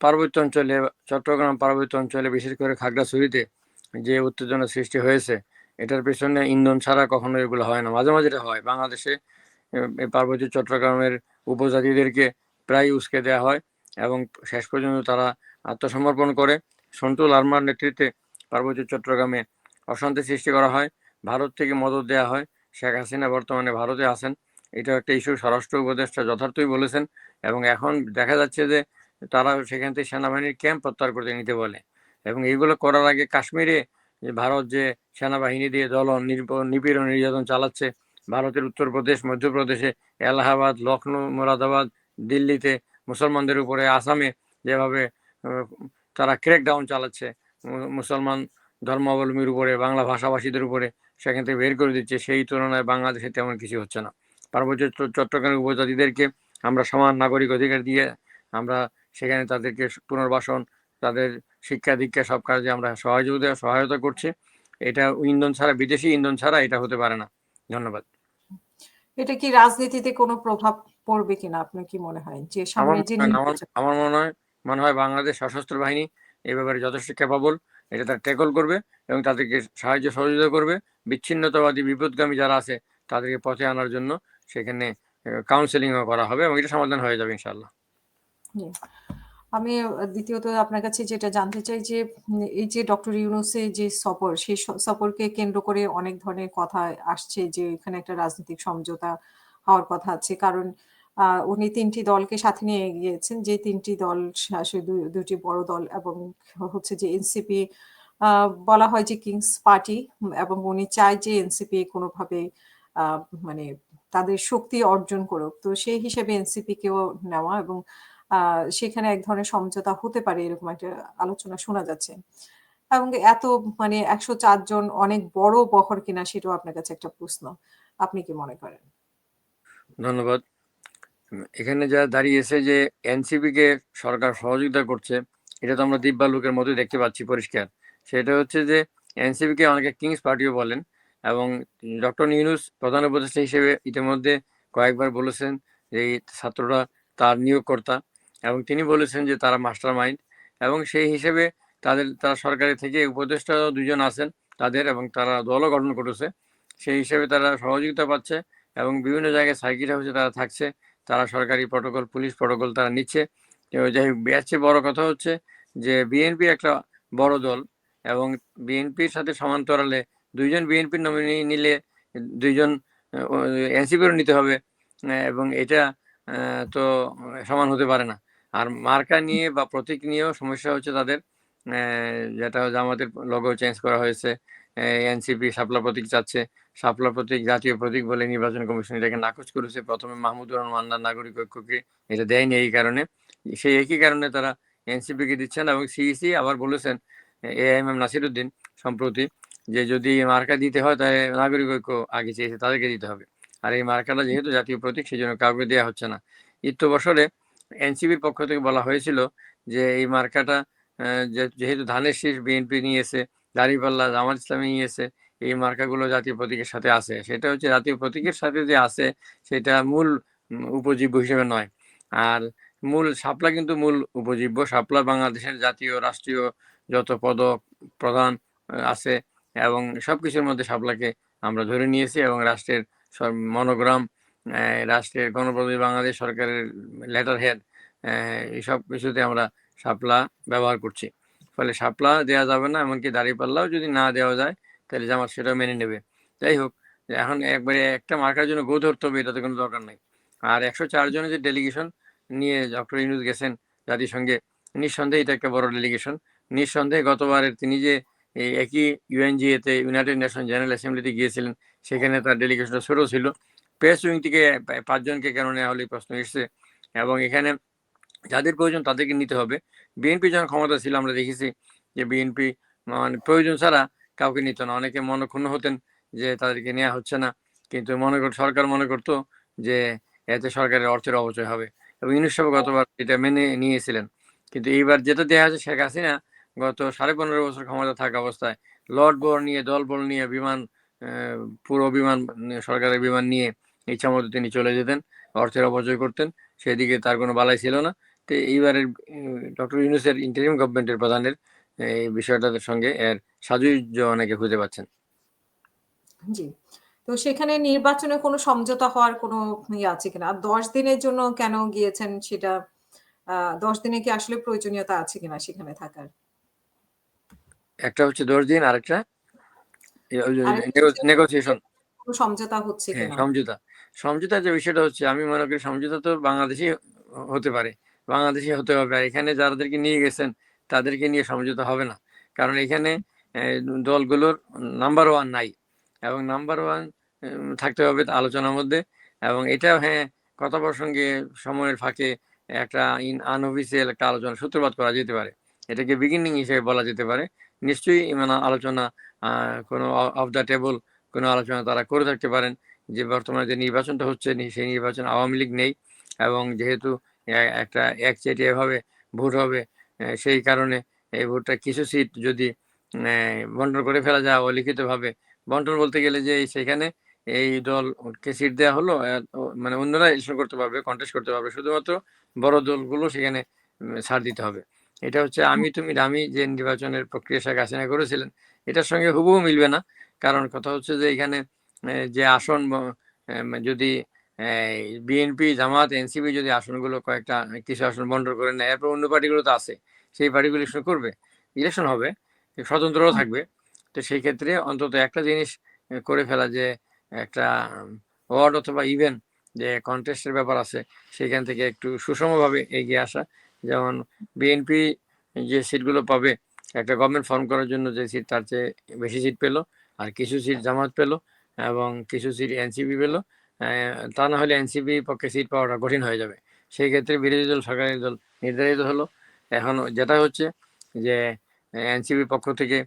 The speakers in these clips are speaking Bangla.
পার্বত্য অঞ্চলে, চট্টগ্রাম পার্বত্য অঞ্চলে বিশেষ করে খাগড়াছড়িতে যে উত্তেজনা সৃষ্টি হয়েছে, এটার পেছনে ইন্ধন ছাড়া কখনো এগুলো হয় না। মাঝে মাঝে হয়। বাংলাদেশে পার্বত্য চট্টগ্রামের উপজাতিদেরকে প্রায় উস্কে দেওয়া হয় এবং শেষ পর্যন্ত তারা আত্মসমর্পণ করে। সন্টু লার্মার নেতৃত্বে পার্বত্য চট্টগ্রামে অশান্তি সৃষ্টি করা হয়। ভারত থেকে মদত দেওয়া হয়। শেখ হাসিনা বর্তমানে ভারতে আছেন। এটা একটা ইস্যু। স্বরাষ্ট্র উপদেষ্টা যথার্থই বলেছেন এবং এখন দেখা যাচ্ছে যে তারা সেখান থেকে সেনাবাহিনীর ক্যাম্প প্রত্যাহার করতে নিতে বলে এবং এগুলো করার আগে কাশ্মীরে ভারত যে সেনাবাহিনী দিয়ে দলন নিপীড়ন, নির্যাতন চালাচ্ছে, ভারতের উত্তরপ্রদেশ, মধ্যপ্রদেশে এলাহাবাদ লখনৌ মোরাদাবাদ, দিল্লিতে মুসলমানদের উপরে, আসামে যেভাবে তারা ক্র্যাকডাউন চালাচ্ছে মুসলমান ধর্মাবলম্বীর উপরে, বাংলা ভাষাভাষীদের উপরে সেখান থেকে বের করে দিচ্ছে, সেই তুলনায় বাংলাদেশে তেমন কিছু হচ্ছে না। পার্বত্য চট্টগ্রামের উপজাতিদেরকে আমরা সমান নাগরিক অধিকার দিয়ে আমরা সেখানে তাদেরকে পুনর্বাসন তাদের শিক্ষা দীক্ষা সব কাজে আমরা সহযোগিতা সহায়তা করছি। এটা ইন্ধন ছাড়া বিদেশি ইন্ধন ছাড়া এটা হতে পারে না। ধন্যবাদ। এটা কি রাজনীতিতে কোনো প্রভাব পড়বে কিনা? আপনার কি মনে হয়? যে সামনে যে মনে হয়- আমার মনে হয় মনে হয় বাংলাদেশ সশস্ত্র বাহিনী এই ব্যাপারে যথেষ্ট ক্যাপাবল এটা তার ট্যাকল করবে এবং তাদেরকে সাহায্য সহযোগিতা করবে। বিচ্ছিন্নতাবাদী বিপদগামী যারা আছে তাদেরকে পথে আনার জন্য সেখানে কাউন্সেলিংও করা হবে এবং এটা সমাধান হয়ে যাবে ইনশাল্লাহ। আমি দ্বিতীয়ত আপনার কাছে যেটা জানতে চাই যে এই যে ডক্টর ইউনুসের যে সফর, সেই সফরকে কেন্দ্র করে অনেক ধরনের কথা আসছে যে, এখানে একটা রাজনৈতিক সমঝোতা হওয়ার কথা আছে। কারণ উনি তিনটি দলকে সাথে নিয়ে গিয়েছেন যে তিনটি দল দুটি বড় দল এবং হচ্ছে যে এনসিপি বলা হয় যে কিংস পার্টি এবং উনি চায় যে এনসিপি কোনোভাবে মানে তাদের শক্তি অর্জন করুক। তো সেই হিসেবে এনসিপি কেও নেওয়া এবং সেখানে এক ধরনের সমঝোতা হতে পারে এরকম একটা আলোচনা শোনা যাচ্ছে। এবং এত মানে একশো জন অনেক বড় বহর কিনা সেটাও আপনার কাছে একটা প্রশ্ন। আপনি কি মনে করেন? ধন্যবাদ। এখানে যা দাঁড়িয়েছে যে এনসিপি কে সরকার সহযোগিতা করছে, এটা তো আমরা দিব্যালুকের মতোই দেখতে পাচ্ছি পরিষ্কার। সেটা হচ্ছে যে এনসিপি কে অনেকে কিংস পার্টিও বলেন এবং ডক্টর ইউনুস প্রধান উপদেষ্টা হিসেবে ইতিমধ্যে কয়েকবার বলেছেন যে ছাত্ররা তার নিয়োগকর্তা। এবং তিনি বলেছেন যে তারা মাস্টার মাইন্ড এবং সেই হিসেবে তাদের, তারা সরকারি থেকে উপদেষ্টা দুজন আছেন তাদের এবং তারা দলও গঠন করেছে। সেই হিসেবে তারা সহযোগিতা পাচ্ছে এবং বিভিন্ন জায়গায় সার্কিট হাউসে তারা থাকছে। তারা সরকারি প্রটোকল, পুলিশ প্রটোকল তারা নিচ্ছে। যাই হোক বড় কথা হচ্ছে যে বিএনপি একটা বড় দল এবং বিএনপির সাথে সমান্তরালে দুইজন বিএনপির নমিনি নিলে দুইজন এনসিপিরও নিতে হবে। এবং এটা তো সমান হতে পারে না। আর মার্কা নিয়ে বা প্রতীক নিয়েও সমস্যা হচ্ছে তাদের। যেটা আমাদের লোগো চেঞ্জ করা হয়েছে। এনসিপি শাপলা প্রতীক চাচ্ছে। শাপলা প্রতীক জাতীয় প্রতীক বলে নির্বাচন কমিশন এটাকে নাকচ করেছে। প্রথমে মাহমুদুর মান্নার নাগরিক ঐক্যকে এটা দেয়নি এই কারণে। সেই একই কারণে তারা এনসিপি কে দিচ্ছেন এবং সিইসি আবার বলেছেন, এ, এম এম নাসিরুদ্দিন সম্প্রতি যে যদি মার্কা দিতে হয় তাহলে নাগরিক ঐক্য আগে চেয়েছে, তাদেরকে দিতে হবে। আর এই মার্কাটা যেহেতু জাতীয় প্রতীক সেই জন্য কাউকে দেওয়া হচ্ছে না। ইত্য বছরে এনসিপির পক্ষ থেকে বলা হয়েছিল যে এই মার্কাটা যেহেতু ধানের শীষ বিএনপি নিয়েছে, দাঁড়িপাল্লা, জামাত ইসলামী নিয়েছে, এই মার্কাগুলো জাতীয় প্রতীকের সাথে আছে। সেটা হচ্ছে জাতীয় প্রতীকের সাথে যে আছে, সেটা মূল উপজীব্য হিসেবে নয়। আর মূল শাপলা কিন্তু মূল উপজীব্য। শাপলা বাংলাদেশের জাতীয়, রাষ্ট্রীয় যত পদক প্রধান আছে এবং সবকিছুর মধ্যে শাপলাকে আমরা ধরে নিয়েছি এবং রাষ্ট্রের মনোগ্রাম রাষ্ট্রের গণপ্রজাতন্ত্রী বাংলাদেশ সরকারের লেটার হেড এইসব কিছুতে আমরা শাপলা ব্যবহার করছি। ফলে শাপলা দেওয়া যাবে না, এমনকি দাঁড়িপাল্লাও যদি না দেওয়া যায়, তাহলে জামাত সেটা মেনে নেবে। যাই হোক, এখন একবারে একটা মার্কার জন্য গো ধরতে হবে, এটাতে কোনো দরকার নেই। আর একশো চার জনের যে ডেলিগেশন নিয়ে ডক্টর ইউনুস গেছেন জাতিসংঘে, নিঃসন্দেহে এটা একটা বড় ডেলিগেশন নিঃসন্দেহে গতবারের তিনি যে একই ইউএনজিএতে ইউনাইটেড নেশন জেনারেল অ্যাসেম্বলিতে গিয়েছিলেন, সেখানে তার ডেলিগেশনটা ছোট ছিল। প্রেস উইং থেকে পাঁচজনকে কেন নেওয়া হলে এই প্রশ্ন এসছে। এবং এখানে যাদের প্রয়োজন তাদেরকে নিতে হবে। বিএনপি যখন ক্ষমতা ছিল, আমরা দেখেছি যে বিএনপি মানে প্রয়োজন ছাড়া কাউকে নিত না। অনেকে মনক্ষুণ্ণ হতেন যে তাদেরকে নেওয়া হচ্ছে না। কিন্তু মনে কর সরকার মনে করতো যে এতে সরকারের অর্থের অপচয় হবে। এবং ইউনুস সাহেব গতবার এটা মেনে নিয়েছিলেন। কিন্তু এইবার যেটা দেওয়া আছে শেখ হাসিনা গত সাড়ে পনেরো বছর ক্ষমতা থাকা অবস্থায় লর্ড বল নিয়ে, দল বল নিয়ে, বিমান পুরো বিমান, সরকারের বিমান নিয়ে ইচ্ছা মতো তিনি চলে যেতেন অর্থের অপচয় করতেন সেদিকে তার কোনো বালাই ছিল না তো এইবারের ডক্টর ইউনুসের ইন্টারিম গভর্নমেন্টের প্রধানের এই বিষয়টার সঙ্গে এর সাজুজ্য অনেকে খুঁজে পাচ্ছেন জি। তো সেখানে নির্বাচনে কোনো সমঝোতা হওয়ার কোনো ইয়ে আছে কিনা? আর ১০ দিনের জন্য কেন গিয়েছেন সেটা ১০ দিনে কি আসলে প্রয়োজনীয়তা আছে কিনা সেখানে থাকার? একটা হচ্ছে ১০ দিন আরেকটা নেগোসিয়েশন সমঝোতা হচ্ছে হ্যাঁ, কিনা? সমঝোতা। সমঝোতার যে বিষয়টা হচ্ছে আমি মনে করি সমঝোতা তো বাংলাদেশেই হ হতে পারে। বাংলাদেশেই হতে হবে। আর এখানে যাদেরকে নিয়ে গেছেন তাদেরকে নিয়ে সমঝোতা হবে না। কারণ এখানে দলগুলোর নাম্বার ওয়ান নাই। এবং নাম্বার ওয়ান থাকতে হবে আলোচনার মধ্যে এবং এটাও হ্যাঁ, কথা প্রসঙ্গে সময়ের ফাঁকে একটা ইন আনঅফিসিয়াল একটা আলোচনা সূত্রপাত করা যেতে পারে। এটাকে বিগিনিং হিসেবে বলা যেতে পারে। নিশ্চয়ই মানে আলোচনা কোনো অফ দ্য টেবল কোনো আলোচনা তারা করে থাকতে পারেন। যে বর্তমানে যে নির্বাচনটা হচ্ছে সেই নির্বাচন আওয়ামী লীগ নেই এবং যেহেতু একটা একচেটিয়া ভাবে ভোট হবে সেই কারণে এই ভোটটা কিছু সিট যদি বন্টন করে ফেলা যায় অলিখিতভাবে বন্টন বলতে গেলে যে সেখানে এই দলকে সিট দেওয়া হলো মানে অন্যরা ইলেকশন করতে পারবে, কন্টেস্ট করতে পারবে। শুধুমাত্র বড় দলগুলো সেখানে ছাড় দিতে হবে। এটা হচ্ছে আমি তুমি ডামি যে নির্বাচনের প্রক্রিয়া শেখ হাসিনা করেছিলেন এটার সঙ্গে হুবহু মিলবে না। কারণ কথা হচ্ছে যে এখানে যে আসন যদি বিএনপি, জামাত, এনসিপি যদি আসনগুলো কয়েকটা কিছু আসন বন্টন করে নেয় এরপর অন্য পার্টিগুলো তো আছে। সেই পার্টিগুলো ইলেকশন করবে। ইলেকশন হবে। স্বতন্ত্ররাও হুম। থাকবে। তো সেই ক্ষেত্রে অন্তত একটা জিনিস করে ফেলা যে একটা ওয়ার্ড অথবা ইভেন যে কনটেস্ট এর ব্যাপার আছে সেখান থেকে একটু সুষমভাবে এগিয়ে আসা। যেমন বিএনপি যে সিটগুলো পাবে একটা গভর্নমেন্ট ফর্ম করার জন্য যে সিট তার চেয়ে বেশি সিট পেল আর কিছু সিট জামাত পেল এবং কিছু সিট এনসিপি পেল। তা না হলে এনসিপি পক্ষে সিট পাওয়াটা কঠিন হয়ে যাবে। সেই ক্ষেত্রে বিরোধী দল, সরকারি দল নির্ধারিত হলো। এখন যেটা হচ্ছে যে এ এনসিপির পক্ষ থেকে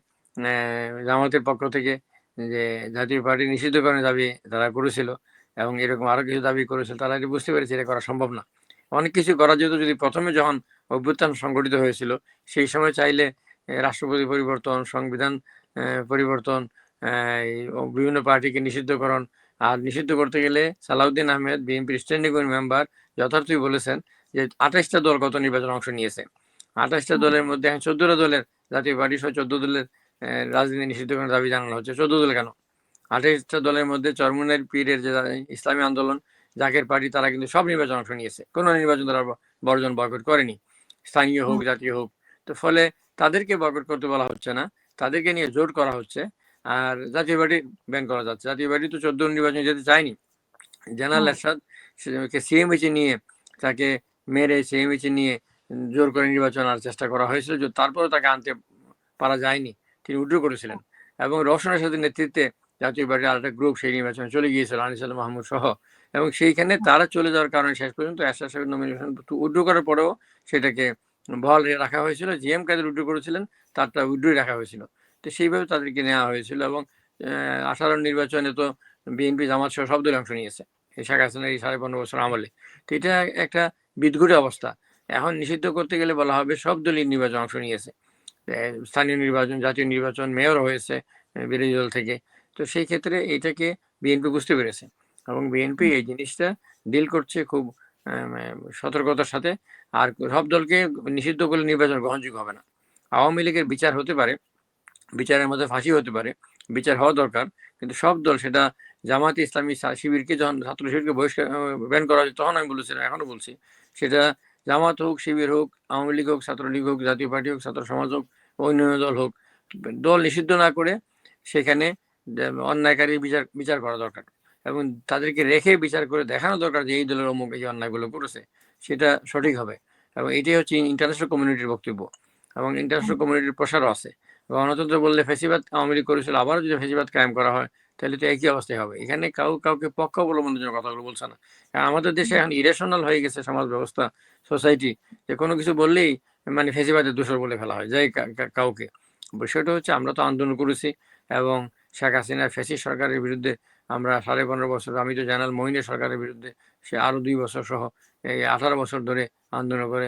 জামাতের পক্ষ থেকে যে জাতীয় পার্টি নিষিদ্ধকরণের দাবি তারা করেছিল এবং এরকম আরও কিছু দাবি করেছিল। তারা এটা বুঝতে পেরেছে এটা করা সম্ভব না। অনেক কিছু করা যেত যদি প্রথমে যখন অভ্যুত্থান সংগঠিত হয়েছিল সেই সময় চাইলে রাষ্ট্রপতি পরিবর্তন, সংবিধান পরিবর্তন বিভিন্ন পার্টিকে নিষিদ্ধকরণ আর নিষিদ্ধ করতে গেলে সালাউদ্দিন আহমেদ বিএনপির স্ট্যান্ডিং মেম্বার যথার্থই বলেছেন যে ২৮ টা দল গত নির্বাচনে অংশ নিয়েছে। আঠাশটা দলের মধ্যে এখন ১৪ দলের জাতীয় পার্টি সহ ১৪ দলের রাজনীতি নিষিদ্ধকরণের দাবি জানানো হচ্ছে। ১৪ দল কেন? ২৮ টা দলের মধ্যে চরমুনাইর পীরের যে ইসলামী আন্দোলন, জাকের পার্টি তারা কিন্তু সব নির্বাচন অংশ নিয়েছে। কোন নির্বাচন তারা বর্জন বয়কট করেনি। স্থানীয় হোক, জাতীয় হোক। তো ফলে তাদেরকে বয়কট করতে বলা হচ্ছে না। তাদেরকে নিয়ে জোট করা হচ্ছে। আর জাতীয় পার্টি ব্যান করা যাচ্ছে। জাতীয় পার্টি তো ১৪ নির্বাচনে যেতে চায়নি। জেনারেল এরশাদ সে সিএমএইচে নিয়ে তাকে মেরে সিএমএইচে নিয়ে জোর করে নির্বাচন আনার চেষ্টা করা হয়েছিল। য তারপরেও তাকে আনতে পারা যায়নি। তিনি উইথড্র করেছিলেন। এবং রওশন এরশাদের নেতৃত্বে জাতীয় পার্টির আরেকটা গ্রুপ সেই নির্বাচনে চলে গিয়েছিল আনিস আল মাহমুদ সহ। এবং সেইখানে তারা চলে যাওয়ার কারণে শেষ পর্যন্ত এরশাদ সাহেবের নমিনেশন উইথড্র করার পরেও সেটাকে বহাল রাখা হয়েছিল। জিএম কাদের উইথড্র করেছিলেন তারটা উইথড্রই রাখা হয়েছিল। তো সেইভাবে তাদেরকে নেওয়া হয়েছিল এবং ১৮ নির্বাচনে তো বিএনপি, জামাত সহ সব দলই অংশ নিয়েছে। এই শেখ হাসিনার এই ১৫ বছর আমলে। তো এটা একটা বিদঘুটে অবস্থা। এখন নিষিদ্ধ করতে গেলে বলা হবে সব দলই নির্বাচন অংশ নিয়েছে। স্থানীয় নির্বাচন, জাতীয় নির্বাচন, মেয়র হয়েছে বিরোধী দল থেকে। তো সেই ক্ষেত্রে এটাকে বিএনপি বুঝতে পেরেছে। এবং বিএনপি এই জিনিসটা ডিল করছে খুব সতর্কতার সাথে। আর সব দলকে নিষিদ্ধ করলে নির্বাচন গ্রহণযোগ্য হবে না। আওয়ামী লীগের বিচার হতে পারে। বিচারের মধ্যে ফাঁসি হতে পারে। বিচার হওয়া দরকার। কিন্তু সব দল সেটা জামাত ইসলামী শিবিরকে যখন ছাত্র শিবিরকে বহিষ্কার ব্যান করা হয়েছে তখন আমি বলেছিলাম এখনও বলছি। সেটা জামাত হোক, শিবির হোক, আওয়ামী লীগ হোক, ছাত্রলীগ হোক, জাতীয় পার্টি হোক, ছাত্র সমাজ হোক, অন্যান্য দল হোক। দল নিষিদ্ধ না করে সেখানে অন্যায়কারী বিচার বিচার করা দরকার। এবং তাদেরকে রেখে বিচার করে দেখানো দরকার যে এই দলের অমুক এই অন্যায়গুলো করেছে। সেটা সঠিক হবে। এবং এটাই হচ্ছে ইন্টারন্যাশনাল কমিউনিটির বক্তব্য। এবং ইন্টারন্যাশনাল কমিউনিটির প্রসারও আছে। গণতন্ত্র বললে ফ্যাসিবাদ আওয়ামী লীগ করেছিল আবারও যদি ফেসিবাদ কায়েম করা হয় তাহলে তো একই অবস্থায় হবে। এখানে কাউ কাউকে পক্ষ অবলম্বনের জন্য কথাগুলো বলছে না। কারণ আমাদের দেশে এখন ইরেশনাল হয়ে গেছে সমাজ ব্যবস্থা, সোসাইটি যে কোনো কিছু বললেই মানে ফ্যাসিবাদের দোসর বলে ফেলা হয়। যাই কাউকে। বিষয়টা হচ্ছে আমরা তো আন্দোলন করেছি এবং শেখ হাসিনার ফ্যাসিস্ট সরকারের বিরুদ্ধে আমরা ১৫.৫ বছর আমি তো জেনারেল মঈনের সরকারের বিরুদ্ধে সে আরও দুই বছর সহ এই ১৮ বছর ধরে আন্দোলন করে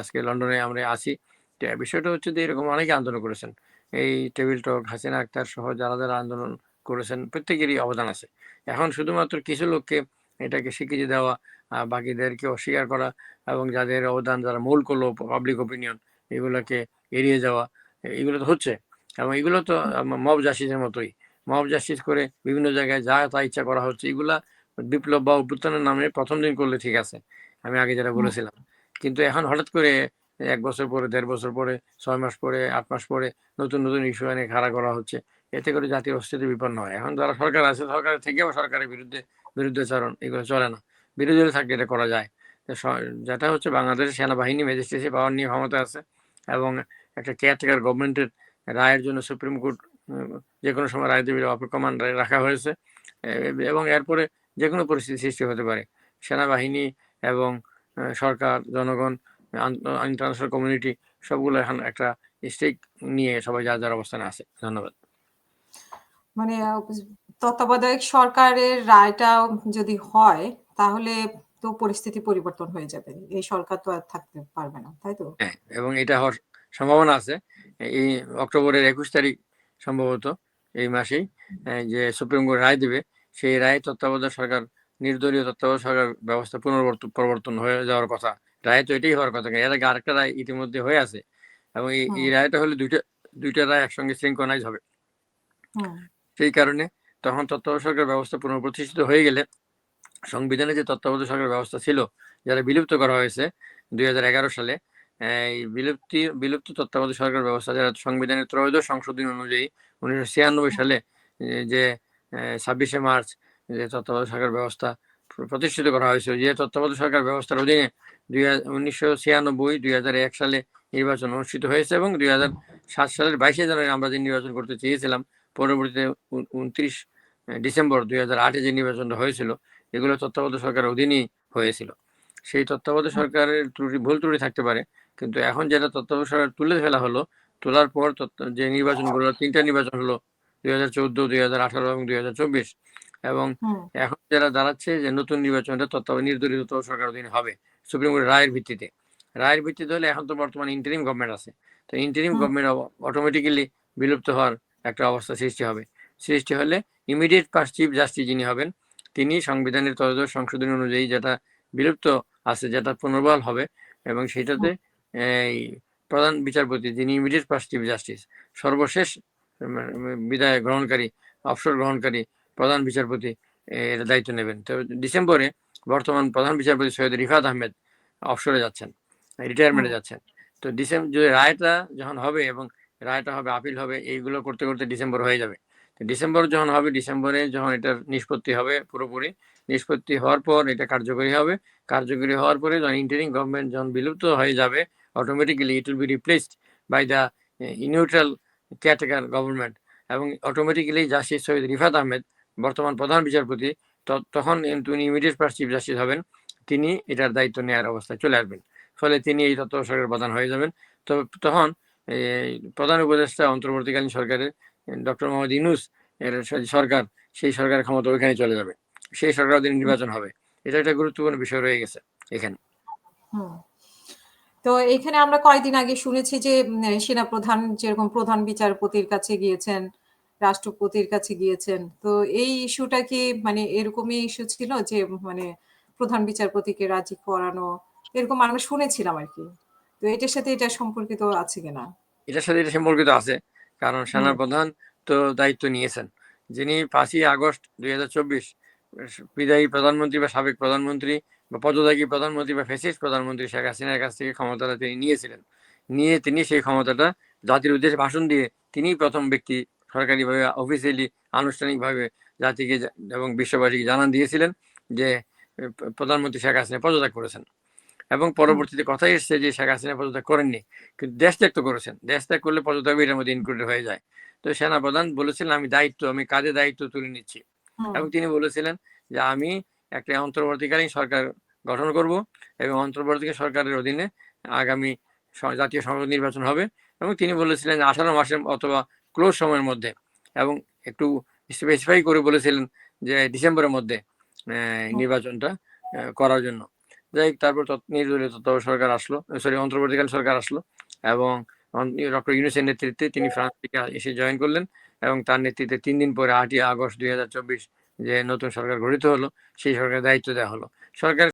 আজকে লন্ডনে আমরা আছি। বিষয়টা হচ্ছে যে এরকম অনেকে আন্দোলন করেছেন। এই টেবিল টক, হাসিনা আক্তার সহ যারা, যারা আন্দোলন করেছেন প্রত্যেকেরই অবদান আছে। এখন শুধুমাত্র কিছু লোককে এটাকে স্বীকৃতি দেওয়া বাকিদেরকে অস্বীকার করা এবং যাদের অবদান যারা মূল করল পাবলিক ওপিনিয়ন এগুলোকে এড়িয়ে যাওয়া এগুলো তো হচ্ছে। এবং এগুলো তো মব জাস্টিসের মতোই। মব জাস্টিস করে বিভিন্ন জায়গায় যা তা ইচ্ছা করা হচ্ছে এগুলা বিপ্লব বা অভ্যুত্থানের নামে প্রথম দিন করলে ঠিক আছে। আমি আগে যেটা বলেছিলাম। কিন্তু এখন হঠাৎ করে এক বছর পরে, দেড় বছর পরে, ছয় মাস পরে, আট মাস পরে নতুন নতুন ইস্যু এনে খাড়া করা হচ্ছে। এতে করে জাতীয় অস্তিত্ব বিপন্ন হয় এখন যারা সরকার আছে, সরকারের থেকেও সরকারের বিরুদ্ধে, বিরুদ্ধাচরণ, এগুলো চলে না। বিরোধী থাকলে এটা করা যায়। যেটা হচ্ছে বাংলাদেশের সেনাবাহিনী, ম্যাজিস্ট্রেসি পাওয়ার নিয়ে ক্ষমতা আছে এবং একটা কেয়ারটেকার গভর্নমেন্টের রায়ের জন্য সুপ্রিম কোর্ট যে কোনো সময় রায় দেবে অপেক্ষমান রায় রাখা হয়েছে। এবং এরপরে যে কোনো পরিস্থিতি সৃষ্টি হতে পারে। সেনাবাহিনী এবং সরকার, জনগণ ইন্টারন্যাশনাল কমিউনিটি সবগুলো এখন একটা স্টেক নিয়ে সবাই যার যার অবস্থানে আছে। ধন্যবাদ। মানে তত্ত্বাবধায়ক সরকারের রায়টা যদি হয় তাহলে তো পরিস্থিতি পরিবর্তন হয়ে যাবে। এই সরকার তো আর থাকতে পারবে না তাই তো? হ্যাঁ এবং এটা হওয়ার সম্ভাবনা আছে। এই অক্টোবরের একুশ তারিখ সম্ভবত এই মাসেই যে সুপ্রিম কোর্ট রায় দেবে সেই রায় তত্ত্বাবধায়ক সরকার নির্দলীয় তত্ত্বাবধায়ক সরকার ব্যবস্থা পুনর্বর্তন পরিবর্তন হয়ে যাওয়ার কথা রায় তো এটাই হওয়ার কথা। এর আগে আরেকটা রায় ইতিমধ্যে হয়ে আছে এবং এই রায়টা হলে দুইটা দুইটা রায় একসঙ্গে সিঙ্কনাইজ হবে। সেই কারণে তখন তত্ত্বাবধায়ক সরকার ব্যবস্থা পুনঃপ্রতিষ্ঠিত হয়ে গেলে সংবিধানে যে তত্ত্বাবধায়ক সরকার ব্যবস্থা ছিল যারা বিলুপ্ত করা হয়েছে দুই হাজার এগারো সালে এই বিলুপ্তি বিলুপ্ত তত্ত্বাবধায়ক সরকার ব্যবস্থা যারা সংবিধানের ত্রয়োদশ সংশোধন অনুযায়ী উনিশশো ছিয়ানব্বই সালে যে ছাব্বিশে মার্চ যে তত্ত্বাবধায়ক সরকার ব্যবস্থা প্রতিষ্ঠিত করা হয়েছিল যে তত্ত্বাবধায়ক সরকার ব্যবস্থার অধীনে দুই উনিশশো ছিয়ানব্বই, দুই এক সালে নির্বাচন অনুষ্ঠিত হয়েছে এবং দুই সাত সালের বাইশে জানুয়ারি আমরা যে নির্বাচন করতে চেয়েছিলাম, পরবর্তীতে উন- উনত্রিশ ডিসেম্বর দুই হাজার আটে যে নির্বাচনটা হয়েছিল, এগুলো তত্ত্বাবধায়ক সরকারের অধীনেই হয়েছিল। সেই তত্ত্বাবধায়ক সরকারের ত্রুটি, ভুল ত্রুটি থাকতে পারে, কিন্তু এখন যেটা তত্ত্বাবধায়ক সরকার তুলে ফেলা হলো, তোলার পর যে নির্বাচনগুলো, তিনটা নির্বাচন হলো দুই হাজার চোদ্দ, দুই হাজার আঠারো এবং দুই হাজার চব্বিশ। এবং এখন যারা দাঁড়াচ্ছে যে নতুন নির্বাচনটা তত্ত্বাবধায়ক নির্দলীয় তত্ত্বাবধায়ক সরকার অধীনে হবে সুপ্রিম কোর্টের রায়ের ভিত্তিতে। রায়ের ভিত্তিতে হলে এখন তো বর্তমানে ইন্টারিম গভর্নমেন্ট আছে। তো ইন্টারিম গভর্নমেন্ট অটোমেটিক্যালি বিলুপ্ত হওয়ার একটা অবস্থা সৃষ্টি হবে। সৃষ্টি হলে ইমিডিয়েট পাস্ট চিফ জাস্টিস যিনি হবেন তিনি সংবিধানের ত্রয়োদশ সংশোধনী অনুযায়ী যেটা বিলুপ্ত আছে যেটা পুনর্বহাল হবে এবং সেটাতে এই প্রধান বিচারপতি যিনি ইমিডিয়েট পাস্ট চিফ জাস্টিস সর্বশেষ বিদায় গ্রহণকারী অবসর গ্রহণকারী প্রধান বিচারপতি এর দায়িত্ব নেবেন। তো ডিসেম্বরে বর্তমান প্রধান বিচারপতি সৈয়দ রিফাত আহমেদ অবসরে যাচ্ছেন রিটায়ারমেন্টে যাচ্ছেন। তো ডিসেম্বর যদি রায়টা যখন হবে এবং রায়টা হবে আপিল হবে এইগুলো করতে করতে ডিসেম্বর হয়ে যাবে। তো ডিসেম্বর যখন হবে ডিসেম্বরে যখন এটার নিষ্পত্তি হবে পুরোপুরি নিষ্পত্তি হওয়ার পর এটা কার্যকরী হবে। কার্যকরী হওয়ার পরে যখন ইন্টারিং গভর্নমেন্ট যখন বিলুপ্ত হয়ে যাবে automatically it will be replaced by the neutral caretaker government এবং অটোমেটিক্যালি জাস্টিস সৈয়দ রিফাত আহমেদ বর্তমান প্রধান বিচারপতি তখন তিনি ইমিডিয়েট ফার্স্ট চিফ জাস্টিস হবেন। তিনি এটার দায়িত্ব নেওয়ার অবস্থায় চলে আসবেন। ফলে তিনি এই তত্ত্ব সরকারের প্রধান হয়ে যাবেন। তো, তখন প্রধান উপদেষ্টা অন্তর্বর্তীকালীন সরকারের ডক্টর মোহাম্মদ ইউনুস এর সরকার, সেই সরকারের ক্ষমতা ওইখানে চলে যাবে। সেই সরকার অধীনে নির্বাচন হবে। এটা একটা গুরুত্বপূর্ণ বিষয় রয়ে গেছে এখানে। তো এখানে আমরা কয়েকদিন আগে শুনেছি যে সেনা প্রধান যেরকম প্রধান বিচারপতির কাছে গিয়েছেন রাষ্ট্রপতির কাছে গিয়েছেন। তো এই ইস্যুটা কি মানে এরকমই ইস্যু ছিল যে মানে প্রধান বিচারপতিকে রাজি করানো? এরকম আমরা শুনেছিলাম আর কি। তো এটার সাথে এটা সম্পর্কিত আছে কিনা? এটার সাথে এটা সম্পর্কিত আছে। কারণ সেনা প্রধান তো দায়িত্ব নিয়েছেন। যিনি পাঁচই আগস্ট দুই হাজার চব্বিশ বিদায়ী প্রধানমন্ত্রী বা সাবেক প্রধানমন্ত্রী বা পদত্যাগী প্রধানমন্ত্রী বা ফেসিস প্রধানমন্ত্রী শেখ হাসিনার কাছ থেকে ক্ষমতাটা তিনি নিয়েছিলেন। নিয়ে তিনি সেই ক্ষমতাটা জাতির উদ্দেশ্যে ভাষণ দিয়ে তিনিই প্রথম ব্যক্তি সরকারিভাবে অফিসিয়ালি আনুষ্ঠানিকভাবে জাতিকে এবং বিশ্ববাসীকে জানান দিয়েছিলেন যে প্রধানমন্ত্রী শেখ হাসিনা পদত্যাগ করেছেন। এবং পরবর্তীতে কথা এসছে যে শেখ হাসিনা পদত্যাগ করেননি। কিন্তু দেশ ত্যাগ তো করেছেন। দেশ ত্যাগ করলে পদত্যাগ এটার মধ্যে ইনক্লুডেড হয়ে যায়। তো সেনাপ্রধান বলেছিলেন আমি দায়িত্ব আমি কাজে দায়িত্ব তুলে নিচ্ছি। এবং তিনি বলেছিলেন যে আমি একটা অন্তর্বর্তীকালীন সরকার গঠন করব এবং অন্তর্বর্তী সরকারের অধীনে আগামী জাতীয় সংসদ নির্বাচন হবে। এবং তিনি বলেছিলেন যে আঠারো মাসের অথবা ক্লোজ সময়ের মধ্যে এবং একটু স্পেসিফাই করে বলেছিলেন যে ডিসেম্বরের মধ্যে নির্বাচনটা করার জন্য। যাই হোক, তারপর নির্দলীয় তত্ত্বাবধায়ক সরকার আসলো সরি অন্তর্বর্তীকালীন সরকার আসলো এবং ডক্টর ইউনুসের নেতৃত্বে তিনি ফ্রান্স থেকে এসে জয়েন করলেন এবং তার নেতৃত্বে তিন দিন পরে আটই আগস্ট দুই হাজার চব্বিশ যে নতুন সরকার গঠিত হলো সেই সরকারের দায়িত্ব দেওয়া হলো। সরকার